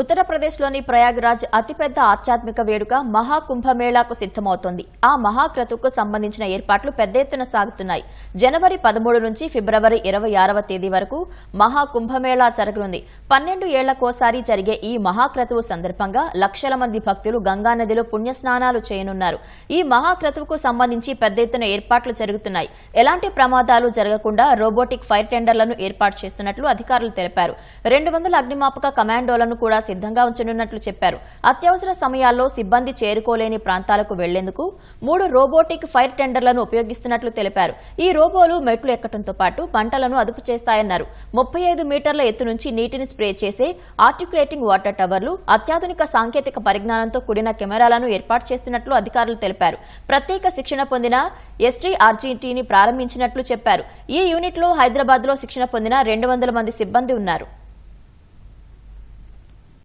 ఉత్తరప్రదేశ్లోని ప్రయాగ్రాజ్ అతిపెద్ద ఆధ్యాత్మిక వేడుక మహాకుంభమేళాకు సిద్దమవుతోంది ఆ మహాక్రతువుకు సంబంధించిన ఏర్పాట్లు పెద్ద ఎత్తున సాగుతున్నాయి. జనవరి పదమూడు నుంచి ఫిబ్రవరి ఇరవై ఆరవ తేదీ వరకు మహాకుంభమేళా జరగనుంది. పన్నెండు ఏళ్ళకోసారి జరిగే ఈ మహాక్రతువు సందర్భంగా లక్షల మంది భక్తులు గంగానదిలో పుణ్యస్నానాలు చేయనున్నారు. ఈ మహాక్రతువుకు సంబంధించి పెద్ద ఎత్తున ఏర్పాట్లు జరుగుతున్నాయి. ఎలాంటి ప్రమాదాలు జరగకుండా రోబోటిక్ ఫైర్ టెండర్లను ఏర్పాటు చేస్తున్నట్లు అధికారులు తెలిపారు. రెండు వందల అగ్నిమాపక కమాండోలను కూడా సిద్ధంగా ఉంచనున్నట్లు చెప్పారు. అత్యవసర సమయాల్లో సిబ్బంది చేరుకోలేని ప్రాంతాలకు వెళ్ళేందుకు మూడు రోబోటిక్ ఫైర్ టెండర్లను ఉపయోగిస్తున్నట్లు తెలిపారు. ఈ రోబోలు మెట్లు ఎక్కడంతో పాటు పంటలను అదుపు చేస్తాయన్నారు. ముప్పై ఐదు మీటర్ల ఎత్తు నుంచి నీటిని స్ప్రే చేసే ఆర్టికులేటింగ్ వాటర్ టవర్లు అత్యాధునిక సాంకేతిక పరిజ్ఞానంతో కూడిన కెమెరాలను ఏర్పాటు చేస్తున్నట్లు అధికారులు తెలిపారు. ప్రత్యేక శిక్షణ పొందిన ఎస్టీఆర్జీటీని ప్రారంభించినట్లు చెప్పారు. ఈ యూనిట్లో హైదరాబాద్లో శిక్షణ పొందిన రెండు వందల మంది సిబ్బంది ఉన్నారు.